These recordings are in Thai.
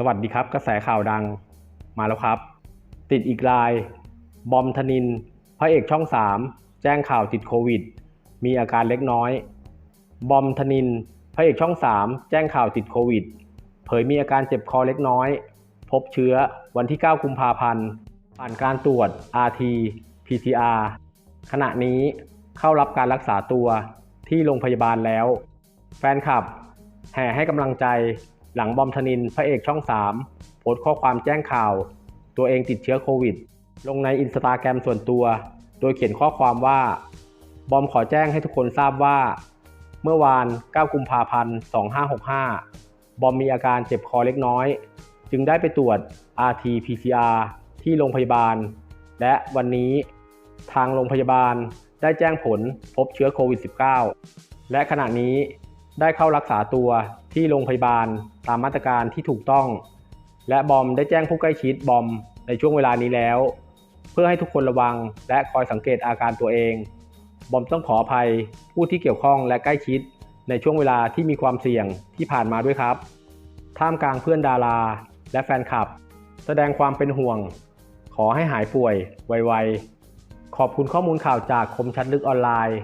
สวัสดีครับ กระแสข่าวดังมาแล้วครับ ติดอีกราย บอมธนินพระเอกช่อง 3 แจ้งข่าวติดโควิด มีอาการเล็กน้อย บอมธนินพระเอกช่อง 3 แจ้งข่าวติดโควิด เผยมีอาการเจ็บคอเล็กน้อย พบเชื้อวันที่ 9 กุมภาพันธ์ผ่านการตรวจ RT PCR ขณะนี้เข้ารับการรักษาตัวที่โรงพยาบาลแล้ว แฟนคลับ แห่ให้กำลังใจ หลังบอมธนินพระเอกช่อง 3 โพสต์ข้อความแจ้งข่าว ตัวเองติดเชื้อโควิด ลงในอินสตาแกรมส่วนตัว โดยเขียนข้อความว่า บอมขอแจ้งให้ทุกคนทราบว่า เมื่อวาน 9 กุมภาพันธ์ 2565 บอมมีอาการเจ็บคอเล็กน้อย จึงได้ไปตรวจ RT PCR ที่โรงพยาบาล และวันนี้ทางโรงพยาบาลได้แจ้งผลพบเชื้อโควิด -19 และขณะนี้ ได้เข้ารักษาตัวที่โรงพยาบาลตามมาตรการที่ถูกต้อง และบอมได้แจ้งผู้ใกล้ชิดบอมในช่วงเวลานี้แล้ว เพื่อให้ทุกคนระวังและคอยสังเกตอาการตัวเอง บอมต้องขออภัยผู้ที่เกี่ยวข้องและใกล้ชิดในช่วงเวลาที่มีความเสี่ยงที่ผ่านมาด้วยครับ ท่ามกลางเพื่อนดาราและแฟนคลับ แสดงความเป็นห่วง ขอให้หายป่วยไวๆ ขอบคุณข้อมูลข่าวจากคมชัดลึกออนไลน์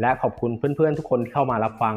และขอบคุณเพื่อนๆทุกคนที่เข้ามารับฟัง